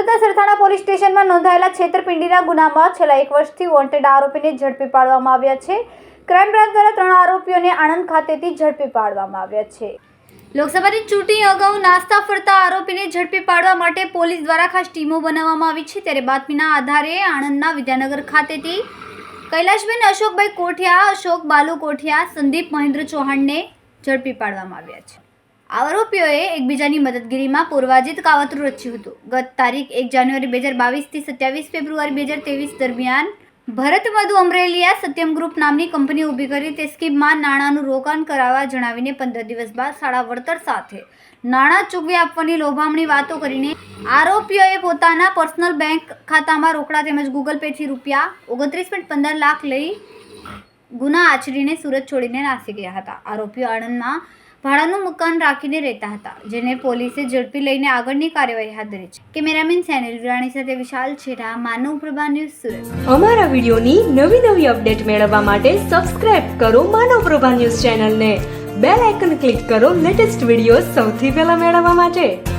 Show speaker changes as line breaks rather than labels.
સુરતના સરથાણા પોલીસ સ્ટેશનમાં નોંધાયેલા છેતરપિંડીના ગુનામાં છેલ્લા એક વર્ષથી વોન્ટેડ આરોપીને ઝડપી પાડવામાં આવ્યા છે. ક્રાઇમ બ્રાન્ચ દ્વારા ત્રણ આરોપીઓને આણંદ ખાતેથી ઝડપી પાડવામાં આવ્યા છે. લોકસભાની ચૂંટણી અગાઉ નાસ્તા ફરતા આરોપીને ઝડપી પાડવા માટે પોલીસ દ્વારા ખાસ ટીમો બનાવવામાં આવી છે. ત્યારે બાતમીના આધારે આણંદના વિદ્યાનગર ખાતેથી કૈલાશબેન અશોકભાઈ કોઠિયા, અશોક બાલુ કોઠિયા, સંદીપ મહેન્દ્ર ચૌહાણને ઝડપી પાડવામાં આવ્યા છે. આરોપીઓએ એકબીજાની મદદગીરીમાં પૂર્વાજિત કાવતરું રચ્યું હતું. ગત તારીખ એક જાન્યુઆરી બે હજાર બાવીસથી સત્યાવીસ ફેબ્રુઆરી બે હજાર ત્રેવીસ દરમિયાન ભરત મધુ અમરેલિયા સત્યમ ગ્રુપ નામની કંપની ઊભી કરી તે સ્કીમમાં નાણાંનું રોકાણ કરાવવા જણાવીને પંદર દિવસ બાદ શાળા વળતર સાથે નાણાં ચૂકવી આપવાની લોભામણી વાતો કરીને આરોપીઓએ પોતાના પર્સનલ બેંક ખાતામાં રોકડા તેમજ ગૂગલ પેથી રૂપિયા ઓગણત્રીસ પોઈન્ટ પંદર લાખ લઈ ગુના આચરીને સુરત છોડીને નાસી ગયા હતા. આરોપીઓ આણંદમાં ભાડાનું મકાન રાખીને રહેતા હતા, જેને પોલીસે ઝડપી લઈને આગળની કાર્યવાહી હાથ ધરી છે. કેમેરામેન સેનિલ વિરાણી સાથે વિશાલ છેડા માનવ પ્રભા ન્યૂઝ સુરત.
અમારા વિડીયોની નવી નવી અપડેટ મેળવવા માટે સબસ્ક્રાઇબ કરો માનવ પ્રભા ન્યૂઝ ચેનલને. બેલ આઇકન ક્લિક કરો લેટેસ્ટ વીડિયો સૌથી પહેલા મેળવવા માટે.